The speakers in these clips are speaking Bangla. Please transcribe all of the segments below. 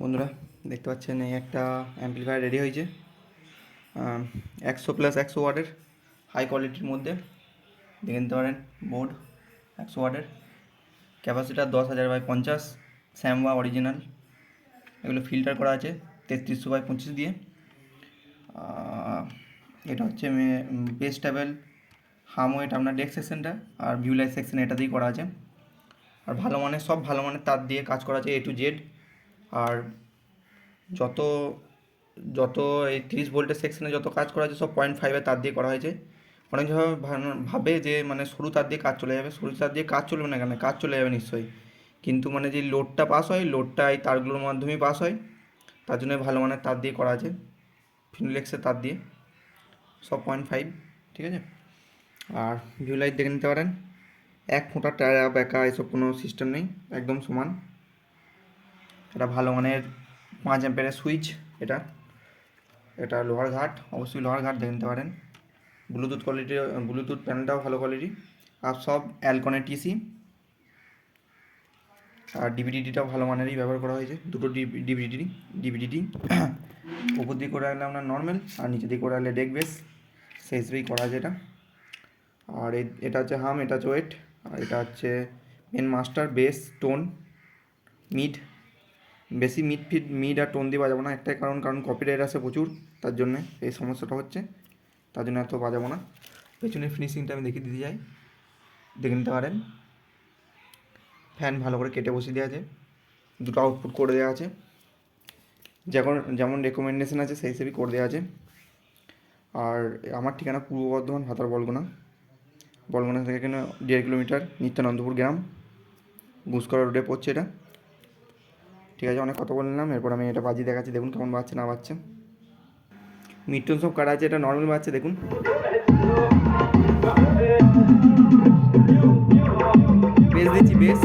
বন্ধুরা, দেখতে পাচ্ছেন এই একটা অ্যাম্পলিফায়ার রেডি হয়েছে। একশো প্লাস একশো ওয়াটের হাই কোয়ালিটির মধ্যে। দেখে নিতে পারেন বোর্ড একশো ওয়াটের। ক্যাপাসিটার দশ হাজার বাই পঞ্চাশ স্যামওয়া অরিজিনাল এগুলো ফিল্টার করা আছে তেত্রিশশো বাই পঁচিশ দিয়ে। এটা হচ্ছে বেস ট্যাবেল হামো এটা আপনার ডেক সেকশনটা আর ভিউ লাইট সেকশন এটা দিয়েই করা আছে। আর ভালো মানের, সব ভালো মানের তার দিয়ে কাজ করা আছে এ টু জেড আর যত যত এই তিরিশ ভোল্টের সেকশনে যত কাজ করা আছে সব পয়েন্ট ফাইভে তার দিয়ে করা হয়েছে। অনেক ভাবে যে মানে সরু তার দিয়ে কাজ চলে যাবে সরু তার দিয়ে কাজ চলবে না কেন? কাজ চলে যাবে নিশ্চয়ই। কিন্তু মানে যে লোডটা পাস হয় লোডটা এই তারগুলোর মাধ্যমেই পাস হয়। তার জন্য ভালো মানের তার দিয়ে করা আছে ফিনোলেক্সের তার দিয়ে। সব পয়েন্ট ফাইভ ঠিক আছে? আর ভিউ লাইট দেখে নিতে পারেন। এক ফোঁটা টায়া ব্যাকা এসব কোনো সিস্টেম নেই, একদম সমান। এটা ভালো মানের পাঁচ অ্যাম্পেয়ারের সুইচ এটা। এটা লোহার ঘাট, অবশ্যই লোহার ঘাট দেখে নিতে পারেন। ব্লুটুথ কোয়ালিটি ব্লুটুথ প্যানেলটাও ভালো কোয়ালিটি আর সব অ্যালকনের টিসি আর ডিভিডিটিটাও ভালো মানেরই ব্যবহার করা হয়েছে। দুটো ডিভিডিটি ডিভিডিটি উপর দিকে করে রাখলে আপনার নর্মাল আর নিচে দিকে করে রাখলে ডেক বেস সেই হিসেবেই করা আছে এটা। আর এটা হচ্ছে হাম এটা হচ্ছে ওয়েট আর এটা হচ্ছে main master bass tone mid বেশি মিড ফিড মিড আর টোন দিয়ে বাজাবো না। একটাই কারণ কারণ কপিরাইট আছে প্রচুর, তার জন্যে এই সমস্যাটা হচ্ছে। তার জন্য এত বাজাবো না। পেছনের ফিনিশিংটা আমি দেখিয়ে দিতে যাই দেখে নিতে পারেন। ফ্যান ভালো করে কেটে বসিয়ে দেওয়া আছে। দুটো আউটপুট করে দেওয়া আছে। যেমন যেমন রেকমেন্ডেশন আছে, সেই হিসেবেই করে দেওয়া আছে। আর আমার ঠিকানা পূর্ব বর্ধমান ভাতার বলগোনা। বলগোনা থেকে এখানে দেড় কিলোমিটার নিত্যানন্দপুর গ্রাম। ঘুষকরা রোডে পড়ছে এটা। ঠিক আছে, অনেক কথা বললাম এরপর আমি এটা বাজি দেখাচ্ছি, দেখুন কেমন বাজছে, না বাজছে। মিটন সব কাটা আছে, এটা নর্মাল বাজছে, দেখুন। বেশ দিচ্ছি, বেশ।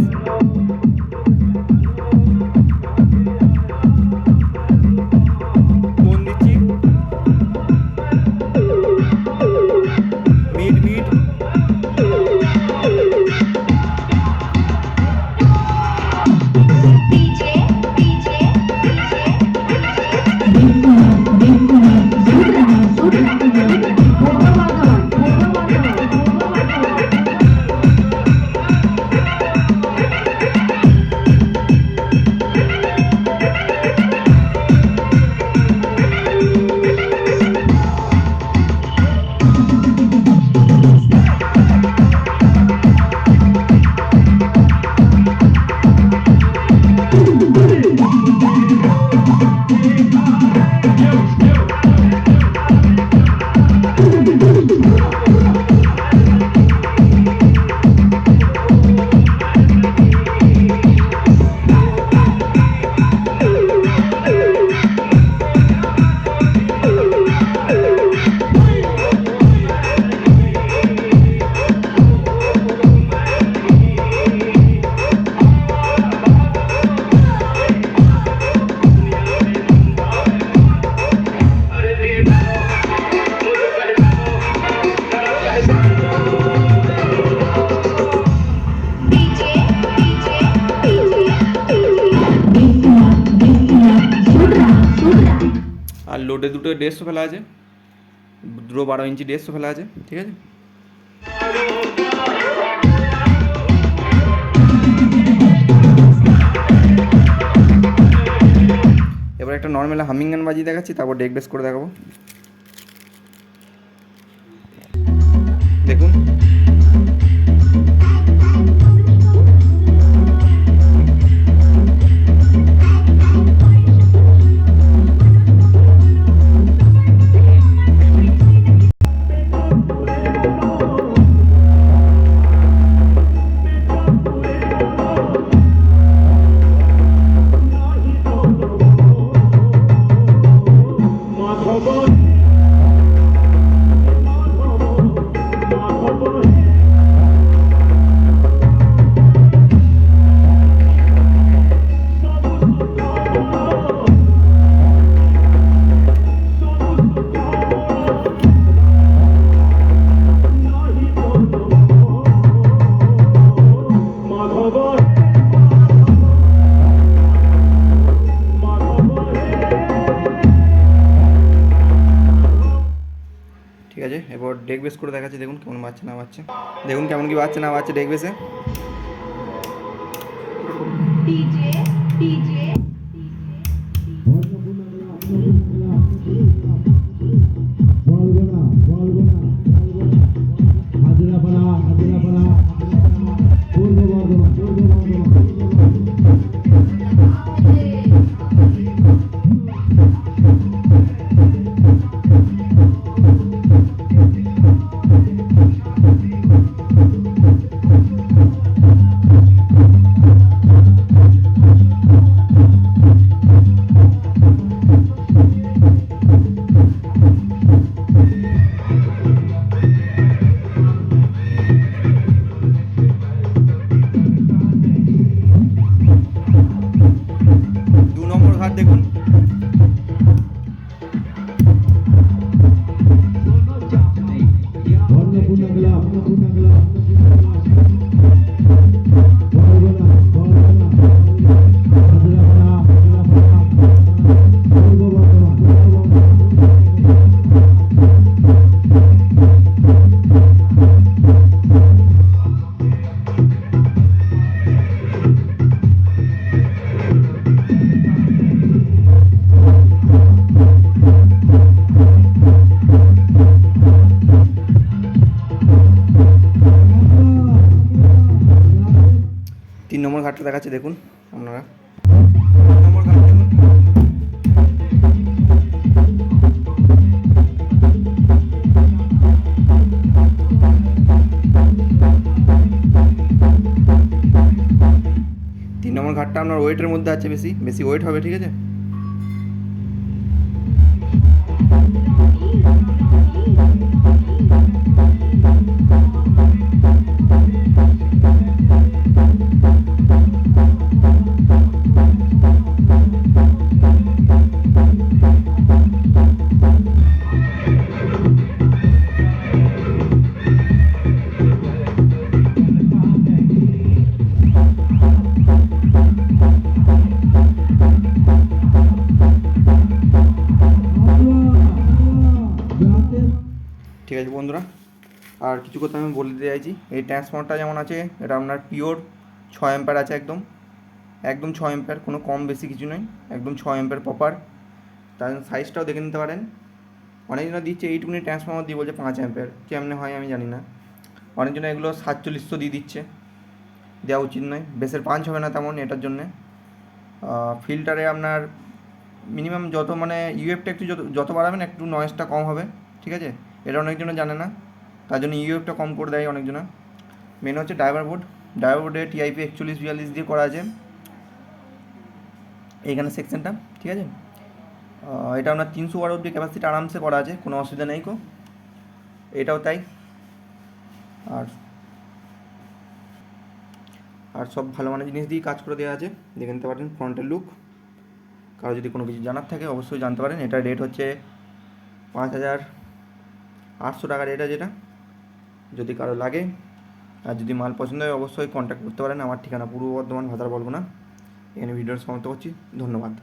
আর দুটো দেড়শো ফেলা আছে। দুটো বারো ইঞ্চি দেড়শো ফেলা আছে, ঠিক আছে? এবার একটা নর্মাল হামিং গান বাজিয়ে দেখাচ্ছি, তারপর ডেক বেস করে দেখাবো। দেখুন। ডেক বেস করে দেখাচ্ছি, দেখুন কেমন বাচ্চা না বাচ্চা দেখুন কেমন কি বাচ্চা না বাচ্চা ডেক বেসে। ঘাটটা দেখাচ্ছি, দেখুন আপনারা। তিন নম্বর ঘাটটা আপনার ওয়েটের মধ্যে আছে বেশি বেশি ওয়েট হবে, ঠিক আছে? ঠিক বন্ধুরা। আর কিছু কথা আমি বলে দিতে চাইছি। এই ট্রান্সফর্মারটা যেমন আছে, এটা আপনার পিওর ছয় অ্যাম্পার আছে একদম। একদম ছয় অ্যাম্পার কোনো কম বেশি কিছু নয়। একদম ছয় অ্যাম্পার প্রপার তার সাইজটাও দেখে নিতে পারেন। অনেকজনে দিচ্ছে এইট এইটুকুনি ট্রান্সফর্মার দিয়ে বলছে পাঁচ অ্যাম্পার কেমনে হয় আমি জানি না। অনেকজনে এগুলো সাতচল্লিশশো দিয়ে দিচ্ছে। দেওয়া উচিত নয়। বেসের পাঞ্চ হবে না তেমন এটার জন্যে। ফিল্টারে আপনার মিনিমাম যত মানে ইউএফটা একটু যত যত বাড়াবেন, একটু নয়েজটা কম হবে। ঠিক আছে? এটা অনেকজনে জানে না। তার জন্য ইউএফটা কম করে দেয় অনেকজনা মেন হচ্ছে ড্রাইভার বোর্ড ড্রাইভার বোর্ডে টিআইপি একচল্লিশ, বিয়াল্লিশ দিয়ে করা আছে। এইখানে সেকশনটা ঠিক আছে? এটা আপনার তিনশো ওয়াট অব্দি ক্যাপাসিটি আরামসে করা আছে, কোনো অসুবিধা নেই কো এটাও তাই। আর আর সব ভালো মানের জিনিস দিয়ে কাজ করে দেওয়া আছে। দেখে নিতে পারেন ফ্রন্টের লুক কারও যদি কোনো কিছু জানার থাকে, অবশ্যই জানতে পারেন। এটা রেট হচ্ছে পাঁচ হাজার আটশো টাকা এটা যেটা, যদি কারও লাগে, আর যদি মাল পছন্দ হয়, অবশ্যই কন্ট্যাক্ট করতে পারেন। আমার ঠিকানা পূর্ব বর্ধমান, ভাতার বলব না এখানে ভিডিওর সমাপ্ত করছি। ধন্যবাদ।